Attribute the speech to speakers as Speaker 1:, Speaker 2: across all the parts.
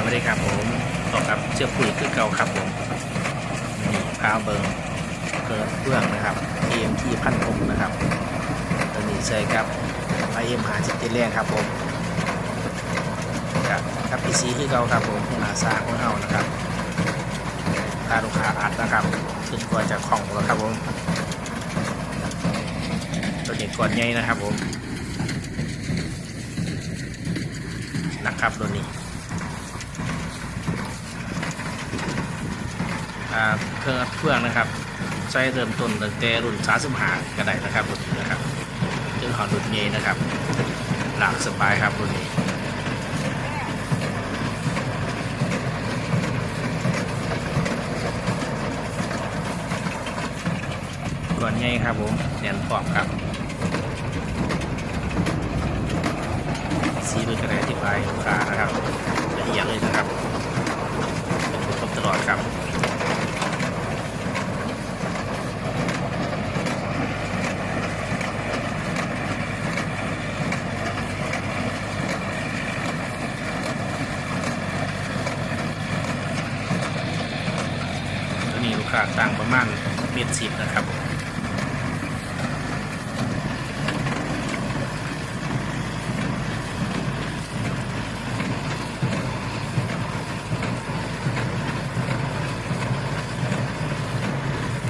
Speaker 1: สวัสดีครับผมต่อครับเชื่อปุ๋ยคือเก่าครับผมนี่พาวเบิงเกิดเบื้องนะครับ AMT พันธงนะครับตัวนี้ใช่ครับ IM หาจิตเจแรงครับผมครับครับพีซีคือเก่าครับผมผู้นาซาของเฮานะครับถ้าลูกค้าอัดนะครับขึ้นกว่าจะของแล้วครับผมตัวนี้ก่อนใหญ่นะครับผมนะครับตัวนี้ อ่า เครื่องเครื่องนะครับ ใช้เริ่มต้นตั้งแต่รุ่น35ก็ได้นะครับรุ่นนี้นะครับจนหอนรุ่นนี้นะครับ หลักสบายครับรุ่นนี้ก่อนใหญ่ครับผมแน่นพร้อมครับสีดูกระไรที่ปลายลูกค้านะครับละเอียดเลยนะครับเป็นผู้ชมตลอดครับ ตัวนี้ลูกค้าตั้งประมาณเมตรสิบนะครับ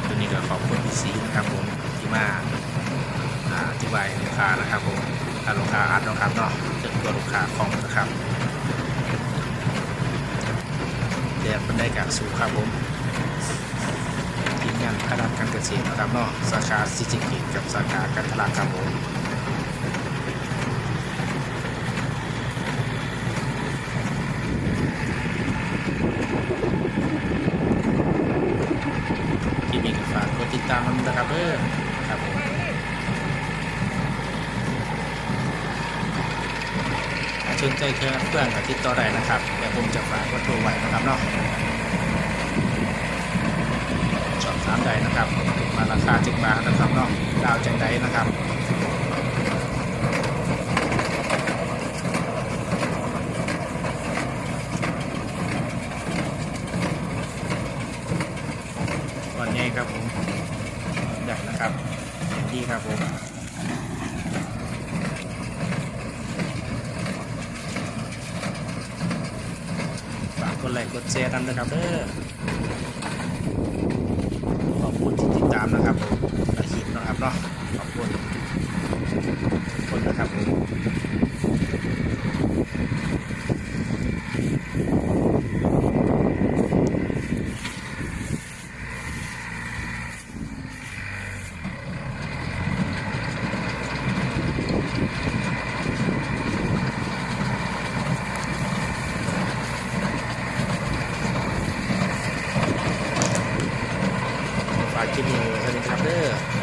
Speaker 1: ตัวนี้ก็ขอบคุณพี่ซีนะครับผมที่มาอธิบายลูกค้านะครับผมถ้าลูกค้าอัดนะครับเนาะจนตัวลูกค้าของนะครับเดี๋ยวเป็นได้การสูงครับผม ทีมงานคณะการเกษตรนะครับเนาะสาขาซิจิกิกับสาขาการตลาครับผมที่มีกฝากกดติดตามมันนะครับเออครับผมสนใจเครื่องเครื่องกับติดต่อได้นะครับเดี๋ยวผมจะฝากก็โทรไว้นะครับเนาะ สอบถามใดนะครับ มาราคาจึงมานะครับเนาะดาวจังใดนะครับวันนี้ครับผมใหญ่นะครับเต็มที่ครับผมฝากกดไลค์กดแชร์กันนะครับเด้อ ขอบคุณที่ติดตามนะครับผมอาชีพนะครับเนาะขอบคุณ คลิปนี้สวัสดีครับเด้อ